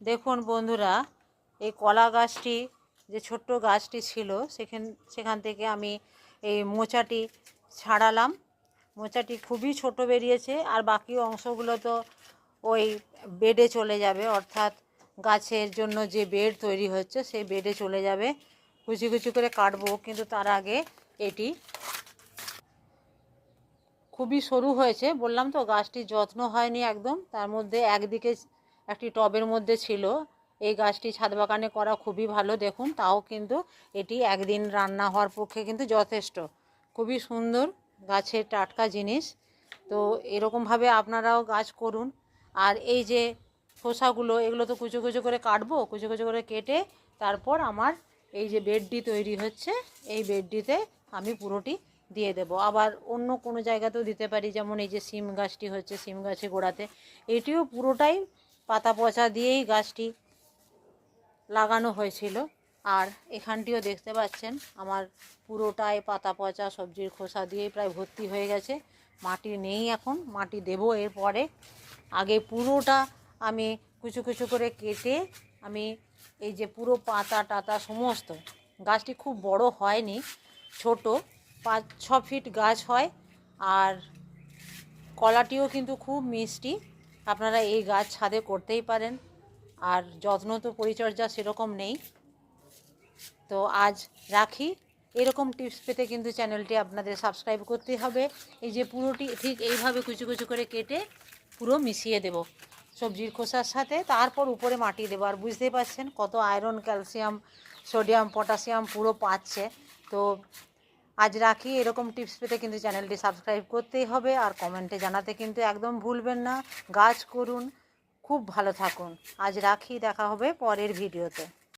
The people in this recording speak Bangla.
দেখুন বন্ধুরা, এই কলা গাছটি, যে ছোট্ট গাছটি ছিল, সেখান সেখান থেকে আমি এই মোচাটি ছাড়ালাম। মোচাটি খুবই ছোট বেরিয়েছে, আর বাকি অংশগুলো তো ওই বেডে চলে যাবে, অর্থাৎ গাছের জন্য যে বেড তৈরি হচ্ছে, সেই বেডে চলে যাবে। কুচি কুচি করে কাটবো, কিন্তু তার আগে এটি খুবই সরু হয়েছে। বললাম তো, গাছটির যত্ন হয়নি একদম, তার মধ্যে একদিকে একটি টবের মধ্যে ছিল। এই গাছটি ছাদ বাগানে করা খুবই ভালো, দেখুন। তাও কিন্তু এটি একদিন রান্না হওয়ার পক্ষে কিন্তু যথেষ্ট। খুবই সুন্দর গাছের টাটকা জিনিস। তো এরকমভাবে আপনারাও গাছ করুন। আর এই যে খোসাগুলো, এগুলো তো কুচো কুচো করে কাটবো, কুচো কুচো করে কেটে তারপর আমার এই যে বেডটি তৈরি হচ্ছে, এই বেডটিতে আমি পুরোটি দিয়ে দেব। আবার অন্য কোনো জায়গাতেও দিতে পারি, যেমন এই যে সিম গাছটি হচ্ছে, সিম গাছের গোড়াতে। এটিও পুরোটাই পাতা পচা দিয়েই গাছটি লাগানো হয়েছিল। আর এখানটিও দেখতে পাচ্ছেন, আমার পুরোটাই পাতা পচা, সবজির খোসা দিয়েই প্রায় ভর্তি হয়ে গেছে। মাটি নেই এখন, মাটি দেবো এরপরে। আগে পুরোটা আমি কুচু কুচু করে কেটে আমি এই যে পুরো পাতা টাতা সমস্ত, গাছটি খুব বড় হয়নি, ছোট, পাঁচ, ছ ফিট গাছ হয়। আর কলাটিও কিন্তু খুব মিষ্টি। আপনারা এই গাছ ছাদে করতেই পারেন। আর যত্ন তো পরিচর্যা সেরকম নেই। তো আজ রাখি। এরকম টিপস পেতে কিন্তু চ্যানেলটি আপনাদের সাবস্ক্রাইব করতে হবে। এই যে পুরোটি ঠিক এইভাবে কুচু কুচু করে কেটে পুরো মিশিয়ে দেব সবজির খোসার সাথে। তারপর উপরে মাটি দেবো। আর বুঝতেই পারছেন কত আয়রন ক্যালসিয়াম সোডিয়াম পটাশিয়াম পুরো পাচ্ছে। তো আজ রাখি, এরকম টিপস পেতে কিন্তু চ্যানেলটি সাবস্ক্রাইব করতেই হবে আর কমেন্টে জানাতে কিন্তু একদম ভুলবেন না। গাছ করুন, খুব ভালো থাকুন। আজ রাখি, দেখা হবে পরের ভিডিওতে